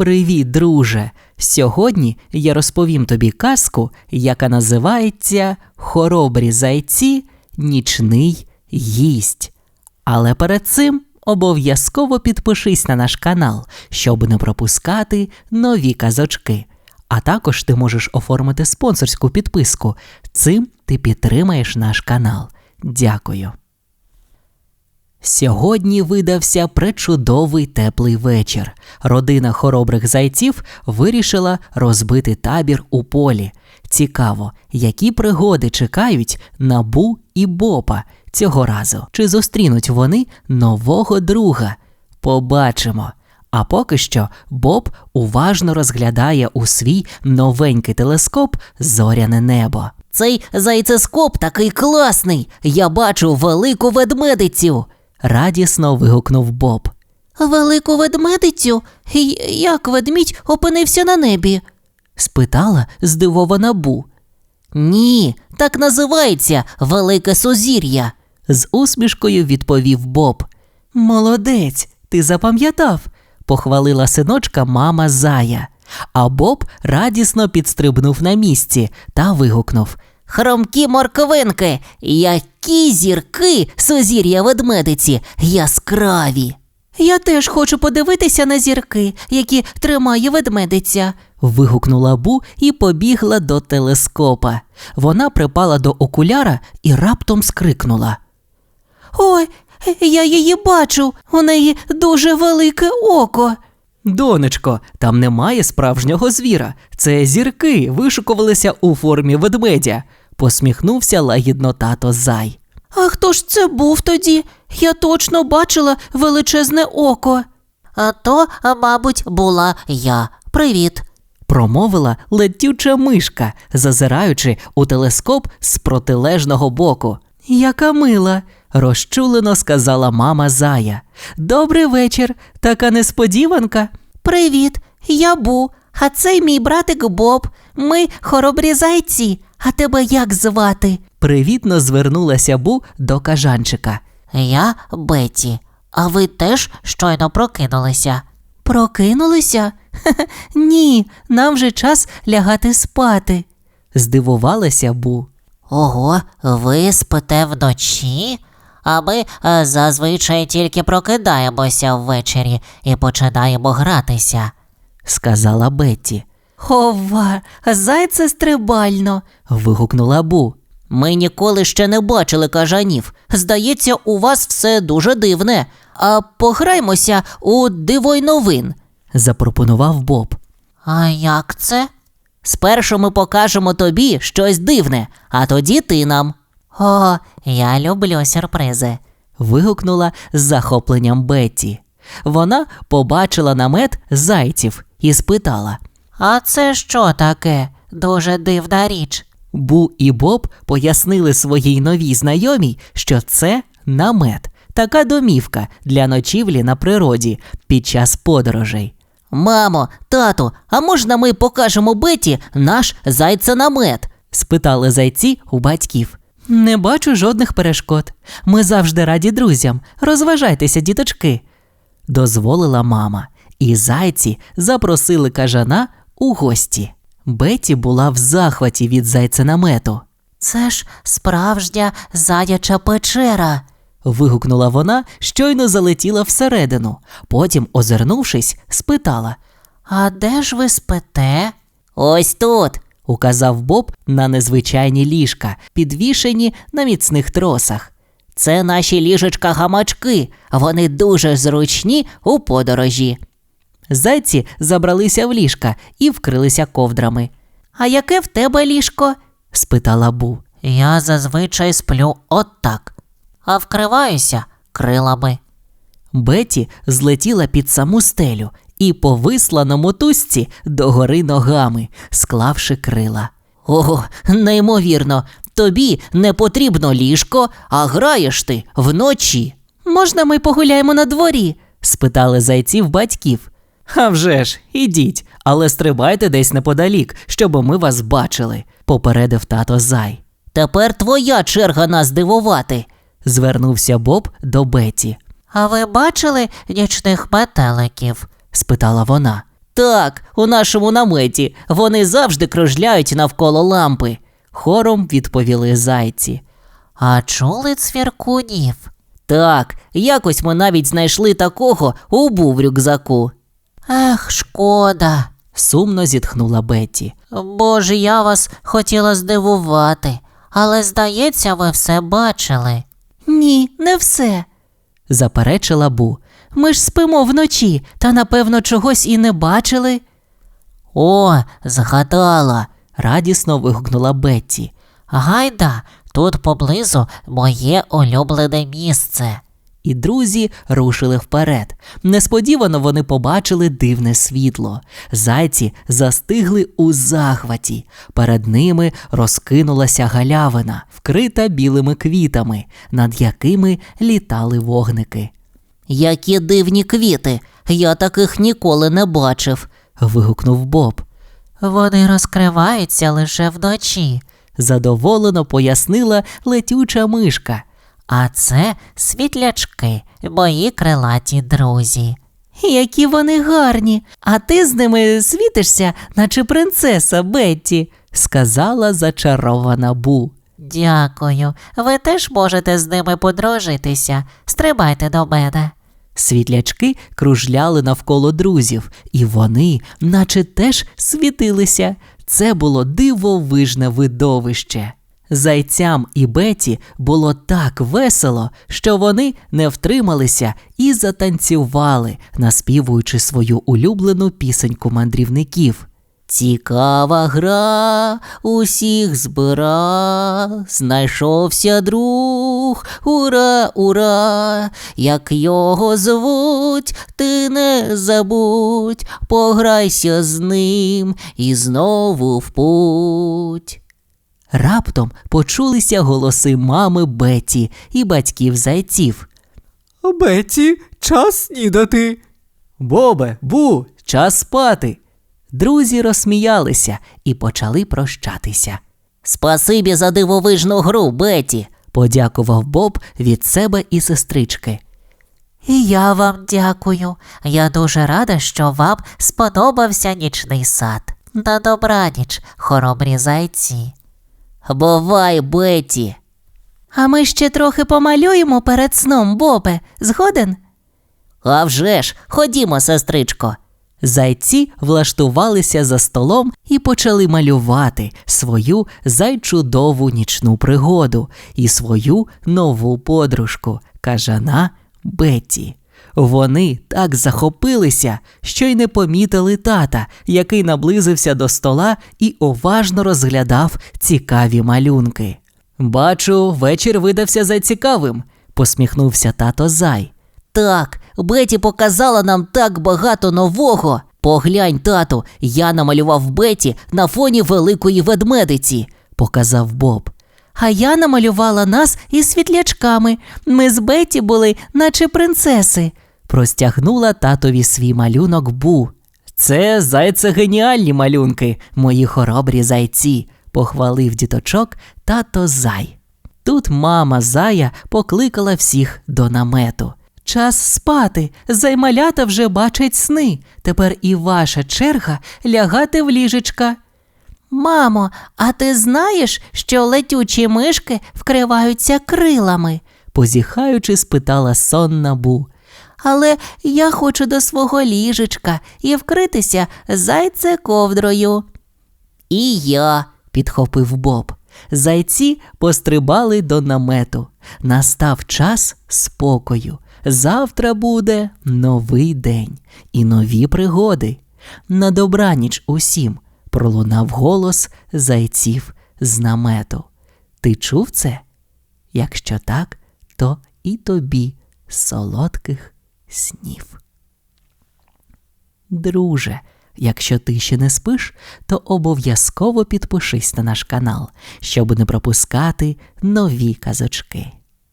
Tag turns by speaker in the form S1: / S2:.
S1: Привіт, друже! Сьогодні я розповім тобі казку, яка називається Хоробрі зайці, нічний гість. Але перед цим обов'язково підпишись на наш канал, щоб не пропускати нові казочки. А також ти можеш оформити спонсорську підписку. Цим ти підтримаєш наш канал. Дякую. Сьогодні видався пречудовий теплий вечір. Родина хоробрих зайців вирішила розбити табір у полі. Цікаво, які пригоди чекають на Бу і Бопа цього разу. Чи зустрінуть вони нового друга? Побачимо. А поки що Боб уважно розглядає у свій новенький телескоп зоряне небо.
S2: Цей зайцескоп такий класний. Я бачу велику ведмедицю.
S1: Радісно вигукнув Боб.
S2: Велику ведмедицю? Як ведмідь опинився на небі?
S1: Спитала здивована Бу.
S2: Ні, так називається Велике Сузір'я.
S1: З усмішкою відповів Боб. Молодець, ти запам'ятав, похвалила синочка мама Зая. А Боб радісно підстрибнув на місці та вигукнув.
S2: Хромкі морковинки, які зірки сузір'я ведмедиці, яскраві. Я теж хочу подивитися на зірки, які тримає ведмедиця.
S1: Вигукнула Бу і побігла до телескопа. Вона припала до окуляра і раптом скрикнула.
S2: Ой, я її бачу, у неї дуже велике око.
S1: Донечко, там немає справжнього звіра. Це зірки вишукувалися у формі ведмедя, посміхнувся лагідно тато зай.
S2: А хто ж це був тоді? Я точно бачила величезне око. А то, мабуть, була я. Привіт.
S1: Промовила летюча мишка, зазираючи у телескоп з протилежного боку. Яка мила, розчулено сказала мама Зая. Добрий вечір, така несподіванка.
S2: Привіт, я Бу, а це мій братик Боб. Ми хоробрі зайці. А тебе як звати?
S1: Привітно звернулася Бу до кажанчика.
S2: Я Беті. А ви теж щойно прокинулися? Прокинулися? Хе-хе, Ні, нам вже час лягати спати.
S1: Здивувалася Бу.
S2: Ого, ви спите вночі? А ми е, зазвичай тільки прокидаємося ввечері і починаємо гратися.
S1: сказала Бетті.
S2: Ова, зайце стрибально.
S1: Вигукнула Бу.
S2: Ми ніколи ще не бачили кажанів. Здається, у вас все дуже дивне. А пограймося у дивой новин.
S1: запропонував Боб.
S2: А як це? Спершу ми покажемо тобі щось дивне, а тоді ти нам. О, я люблю сюрпризи.
S1: вигукнула з захопленням Бетті. Вона побачила намет зайців і спитала.
S2: А це що таке? Дуже дивна річ.
S1: Бу і Боб пояснили своїй новій знайомій, що це намет, така домівка для ночівлі на природі під час подорожей.
S2: Мамо, тату, а можна ми покажемо Беті наш зайценамет?
S1: спитали зайці у батьків. Не бачу жодних перешкод. Ми завжди раді друзям. Розважайтеся, діточки, дозволила мама, і зайці запросили кажана у гості. Беті була в захваті від зайценамету.
S2: Це ж справжня заяча печера.
S1: Вигукнула вона, щойно залетіла всередину. Потім, озирнувшись, спитала.
S2: А де ж ви спите? Ось тут.
S1: Указав Боб на незвичайні ліжка, підвішені на міцних тросах.
S2: Це наші ліжечка гамачки, вони дуже зручні у подорожі.
S1: Зайці забралися в ліжка і вкрилися ковдрами.
S2: А яке в тебе ліжко?
S1: спитала Бу.
S2: Я зазвичай сплю отак, а вкриваюся крилами.
S1: Беті злетіла під саму стелю і повисла на мотузці догори ногами, склавши крила.
S2: Ого, неймовірно, тобі не потрібно ліжко, а граєш ти вночі. Можна ми погуляємо на дворі?
S1: спитали зайців батьків. «А вже ж, ідіть, але стрибайте десь неподалік, щоб ми вас бачили, попередив тато зай.
S2: Тепер твоя черга нас дивувати.
S1: Звернувся Боб до Беті.
S2: А ви бачили нічних метеликів?
S1: спитала вона. Так, у нашому наметі вони завжди кружляють навколо лампи, хором відповіли зайці.
S2: А чули цвіркунів?
S1: Так, якось ми навіть знайшли такого у був рюкзаку.
S2: Ех, шкода.
S1: Сумно зітхнула Бетті.
S2: Боже, я вас хотіла здивувати, але здається, ви все бачили.
S1: Ні, не все. заперечила Бу. Ми ж спимо вночі, та напевно чогось і не бачили.
S2: О, згадала.
S1: радісно вигукнула Бетті.
S2: Гайда, тут поблизу моє улюблене місце.
S1: І друзі рушили вперед. Несподівано вони побачили дивне світло. Зайці застигли у захваті. Перед ними розкинулася галявина, вкрита білими квітами, над якими літали вогники. Які дивні квіти! Я таких ніколи не бачив. вигукнув Боб.
S2: Вони розкриваються лише вночі,
S1: Задоволено пояснила летюча мишка.
S2: А це світлячки, мої крилаті друзі.
S1: Які вони гарні, а ти з ними світишся, наче принцеса Бетті, сказала зачарована Бу.
S2: Дякую. Ви теж можете з ними подружитися. Стрибайте до мене.
S1: Світлячки кружляли навколо друзів, і вони, наче теж світилися. Це було дивовижне видовище. Зайцям і Беті було так весело, що вони не втрималися і затанцювали, наспівуючи свою улюблену пісеньку мандрівників. Цікава гра, усіх збира, знайшовся друг, ура, ура, як його звуть, ти не забудь, пограйся з ним і знову в путь. Раптом почулися голоси мами Беті і батьків зайців.
S3: Беті, час снідати.
S1: Бобе, бу, час спати. Друзі розсміялися і почали прощатися. Спасибі за дивовижну гру, Беті, подякував Боб від себе і сестрички.
S2: І я вам дякую. Я дуже рада, що вам сподобався нічний сад. На добраніч, хоробрі зайці.
S1: Бувай, Беті.
S4: А ми ще трохи помалюємо перед сном, Бобе. Згоден?
S1: А вже ж, ходімо, сестричко. Зайці влаштувалися за столом і почали малювати свою зайчудову нічну пригоду і свою нову подружку, кажана Бетті. Вони так захопилися, що й не помітили тата, який наблизився до стола і уважно розглядав цікаві малюнки. Бачу, вечір видався зацікавим, посміхнувся тато зай. Так, Беті показала нам так багато нового. Поглянь, тату, я намалював Беті на фоні великої ведмедиці, показав Боб.
S4: А я намалювала нас із світлячками. Ми з Беті були, наче принцеси.
S1: Простягнула татові свій малюнок Бу. Це зайце геніальні малюнки, мої хоробрі зайці, похвалив діточок тато зай. Тут мама зая покликала всіх до намету.
S4: Час спати. Займалята вже бачать сни. Тепер і ваша черга лягати в ліжечка. Мамо, а ти знаєш, що летючі мишки вкриваються крилами?
S1: позіхаючи, спитала сонна Бу.
S4: Але я хочу до свого ліжечка і вкритися зайце ковдрою.
S1: І я, підхопив Боб. Зайці пострибали до намету. Настав час спокою. Завтра буде новий день і нові пригоди. На добраніч усім пролунав голос зайців з намету. Ти чув це? Якщо так, то і тобі солодких снів. Друже, якщо ти ще не спиш, то обов'язково підпишись на наш канал, щоб не пропускати нові казочки.